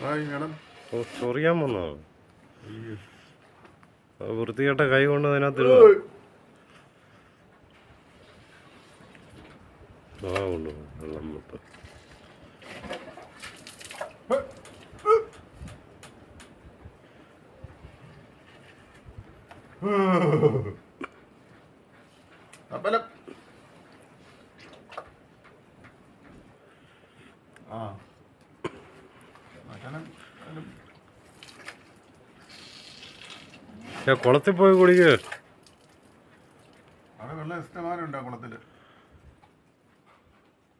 Hi madam ഓ ചൊറിയാൻ വന്നോ? അയ്യോ അത് വൃത്തികെട്ട കൈ കൊണ്ട് അതിനകത്ത് ആ കൊണ്ടുപോകും വെള്ളം മൊത്തം. ആ. കുളത്തിൽ പോയി കുടിക്കുക അവിടെ വെള്ളം ഇഷ്ടമാനം ഉണ്ട് ആ കുളത്തിൽ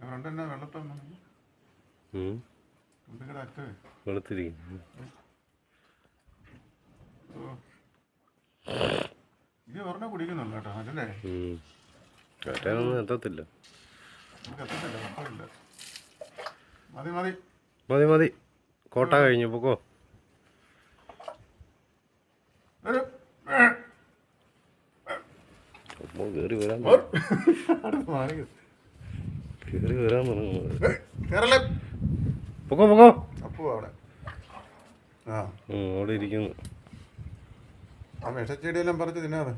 ഫ്രണ്ട് തന്നെ വെള്ളത്തം കുട്ടികളുടെ അറ്റേ. വെളുത്തിരിക്കും ഓ. ഇത് പറഞ്ഞ കുടിക്കുന്നുള്ളു കേട്ടോ അതല്ലേ? കയറ്റാനൊന്നും എത്തത്തില്ല. എത്തത്തില്ല മതി മതി. മതി മതി. കോട്ട കഴിഞ്ഞു പോക്കോ. കയറി വരാൻ കയറി വരാൻ പറഞ്ഞു കേരള പൊക്കോ പൊക്കോ. അപ്പു അവിടെ. ആ. ഉം, അവിടെ ഇരിക്കുന്നു. ആ വിഷച്ചെടിയെല്ലാം പറിച്ച് തിന്നാതെ